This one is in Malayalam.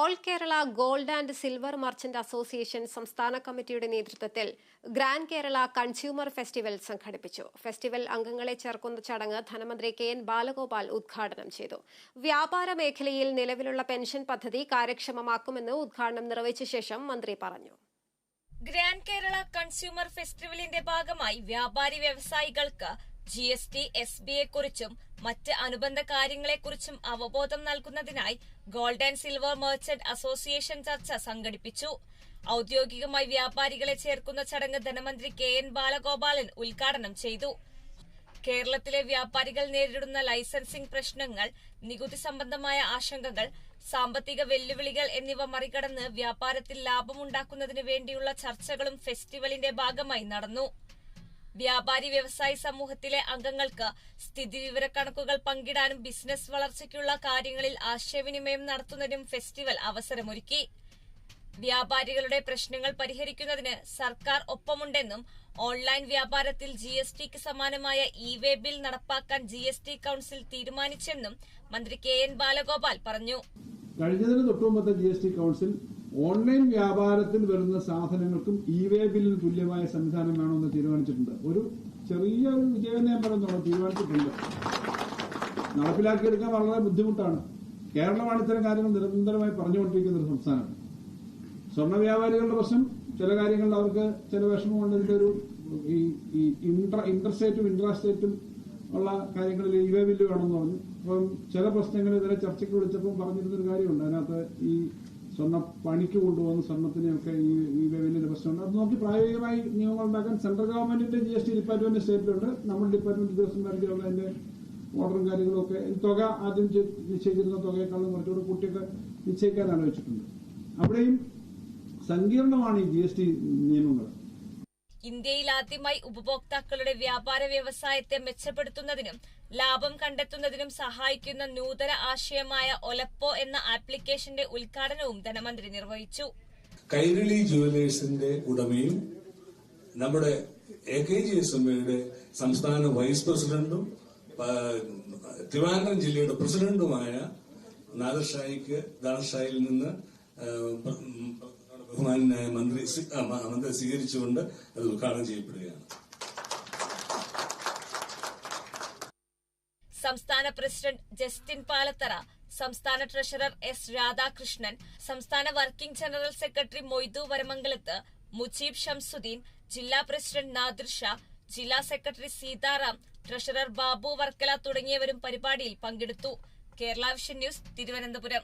All Kerala gold and silver merchant association സംസ്ഥാന കമ്മിറ്റിയുടെ നേതൃത്വത്തിൽ ഗ്രാൻഡ് കേരള കൺസ്യൂമർ ഫെസ്റ്റിവൽ സംഘടിപ്പിച്ചു. ഫെസ്റ്റിവൽ അംഗങ്ങളെ ചേർക്കുന്ന ചടങ്ങ് ധനമന്ത്രി കെ എൻ ബാലഗോപാൽ ഉദ്ഘാടനം ചെയ്തു. വ്യാപാര മേഖലയിൽ നിലവിലുള്ള പെൻഷൻ പദ്ധതി കാര്യക്ഷമമാക്കുമെന്ന് ഉദ്ഘാടനം നിർവഹിച്ച ശേഷം മന്ത്രി പറഞ്ഞു. ഗ്രാൻഡ് കേരള കൺസ്യൂമർ ഫെസ്റ്റിവലിന്റെ ഭാഗമായി വ്യാപാരി വ്യവസായികൾക്ക് G S T S B കുറിച്ചും മറ്റ് അനുബന്ധ കാര്യങ്ങളെക്കുറിച്ചും അവബോധം നൽകുന്നതിനായി gold and silver merchant association ചർച്ച സംഘടിപ്പിച്ചു. ഔദ്യോഗികമായി വ്യാപാരികളെ ചേർക്കുന്ന ചടങ്ങ് ധനമന്ത്രി കെ എൻ ബാലഗോപാലൻ ഉദ്ഘാടനം ചെയ്തു. കേരളത്തിലെ വ്യാപാരികൾ നേരിടുന്ന ലൈസൻസിംഗ് പ്രശ്നങ്ങൾ നികുതി സംബന്ധമായ ആശങ്കകൾ സാമ്പത്തിക വെല്ലുവിളികൾ എന്നിവ മറികടന്ന് വ്യാപാരത്തിൽ ലാഭമുണ്ടാക്കുന്നതിന് വേണ്ടിയുള്ള ചർച്ചകളും ഫെസ്റ്റിവലിന്റെ ഭാഗമായി നടന്നു. വ്യാപാരി വ്യവസായി സമൂഹത്തിലെ അംഗങ്ങൾക്ക് സ്ഥിതിവിവരക്കണക്കുകൾ പങ്കിടാനും ബിസിനസ് വളർച്ചയ്ക്കുള്ള കാര്യങ്ങളിൽ ആശയവിനിമയം നടത്തുന്നതിനും ഫെസ്റ്റിവൽ അവസരമൊരുക്കി. വ്യാപാരികളുടെ പ്രശ്നങ്ങൾ പരിഹരിക്കുന്നതിന് സർക്കാർ ഒപ്പമുണ്ടെന്നും ഓൺലൈൻ വ്യാപാരത്തിൽ ജി എസ് ടിക്ക് സമാനമായ ഇ വേ ബിൽ നടപ്പാക്കാൻ ജി എസ് ടി കൌൺസിൽ തീരുമാനിച്ചെന്നും മന്ത്രി കെ എൻ ബാലഗോപാൽ പറഞ്ഞു. കഴിഞ്ഞതിന് തൊട്ടുമുമ്പത്തെ G S T council online വ്യാപാരത്തിൽ വരുന്ന സാധനങ്ങൾക്കും ഇ വേ ബില്ലിന് തുല്യമായ സംവിധാനം വേണമെന്ന് തീരുമാനിച്ചിട്ടുണ്ട്. ഒരു ചെറിയ ഒരു വിജയം ഞാൻ പറയുന്നുള്ളൂ തീരുമാനിച്ചിട്ടുണ്ട്. നടപ്പിലാക്കിയെടുക്കാൻ വളരെ ബുദ്ധിമുട്ടാണ്. കേരളമാണ് ഇത്തരം കാര്യങ്ങൾ നിരന്തരമായി പറഞ്ഞുകൊണ്ടിരിക്കുന്ന ഒരു സംസ്ഥാനം സ്വർണ വ്യാപാരികളുടെ പ്രശ്നം ചില കാര്യങ്ങളിൽ അവർക്ക് ചില വിഷമം ഇതിന്റെ ഒരു ഈ ഇന്റർ ഇന്റർസ്റ്റേറ്റും സ്റ്റേറ്റും ഇൻട്രാ സ്റ്റേറ്റും ഉള്ള കാര്യങ്ങളിൽ ഇ വേ ബില്ല് വേണമെന്ന് പറഞ്ഞു. അപ്പം ചില പ്രശ്നങ്ങൾ ഇതിനെ ചർച്ചയ്ക്ക് വിളിച്ചപ്പോൾ പറഞ്ഞിരുന്നൊരു കാര്യമുണ്ട്. അതിനകത്ത് ഈ സ്വർണ പണിക്ക് കൊണ്ടുപോകുന്ന സ്വർണത്തിനെയൊക്കെ ഈ ഈ വേ ബില്ലിന്റെ പ്രശ്നമുണ്ട് അത് നോക്കി പ്രായോഗികമായി നിയമങ്ങൾ ഉണ്ടാക്കാൻ സെൻട്രൽ ഗവൺമെന്റിന്റെ ജി എസ് ടി ഡിപ്പാർട്ട്മെന്റ് സ്റ്റേറ്റിലുണ്ട് നമ്മുടെ ഡിപ്പാർട്ട്മെന്റ് ഉദ്യോഗസ്ഥന്മാർക്കുള്ള അതിന്റെ ഓർഡറും കാര്യങ്ങളും ഒക്കെ തുക ആദ്യം നിശ്ചയിച്ചിരുന്ന തുകയെക്കാളും കുറച്ചുകൂടെ കൂട്ടിയൊക്കെ നിശ്ചയിക്കാൻ ആലോചിച്ചിട്ടുണ്ട് അവിടെയും സങ്കീർണമാണ് ഈ ജി എസ് ടി നിയമങ്ങൾ. ഇന്ത്യയിൽ ആദ്യമായി ഉപഭോക്താക്കളുടെ വ്യാപാര വ്യവസായത്തെ മെച്ചപ്പെടുത്തുന്നതിനും ലാഭം കണ്ടെത്തുന്നതിനും സഹായിക്കുന്ന നൂതന ആശയമായ ഒലപ്പോ എന്ന ആപ്ലിക്കേഷന്റെ ഉദ്ഘാടനവും ധനമന്ത്രി നിർവഹിച്ചു. കൈരളി ജുവലേഴ്സിന്റെ ഉടമയും നമ്മുടെ എ കെ ജി എസ് എമ്മയുടെ സംസ്ഥാന വൈസ് പ്രസിഡന്റും തിരുവനന്തപുരം ജില്ലയുടെ പ്രസിഡന്റുമായ നാദർഷായിക്ക് ദാദർഷായിൽ നിന്ന് മന്ത്രി മന്ത്രി സ്വീകരിച്ചുകൊണ്ട് അത് ഉദ്ഘാടനം ചെയ്യപ്പെടുകയാണ്. സംസ്ഥാന പ്രസിഡന്റ് ജസ്റ്റിൻ പാലത്തറ സംസ്ഥാന ട്രഷറർ എസ് രാധാകൃഷ്ണൻ സംസ്ഥാന working general secretary Moythu Varamangalath Mujeeb Shamsuddin ജില്ലാ പ്രസിഡന്റ് നാദിർ ഷാ ജില്ലാ സെക്രട്ടറി സീതാറാം ട്രഷറർ ബാബു വർക്കല തുടങ്ങിയവരും പരിപാടിയിൽ പങ്കെടുത്തു. Kerala vision news Thiruvananthapuram.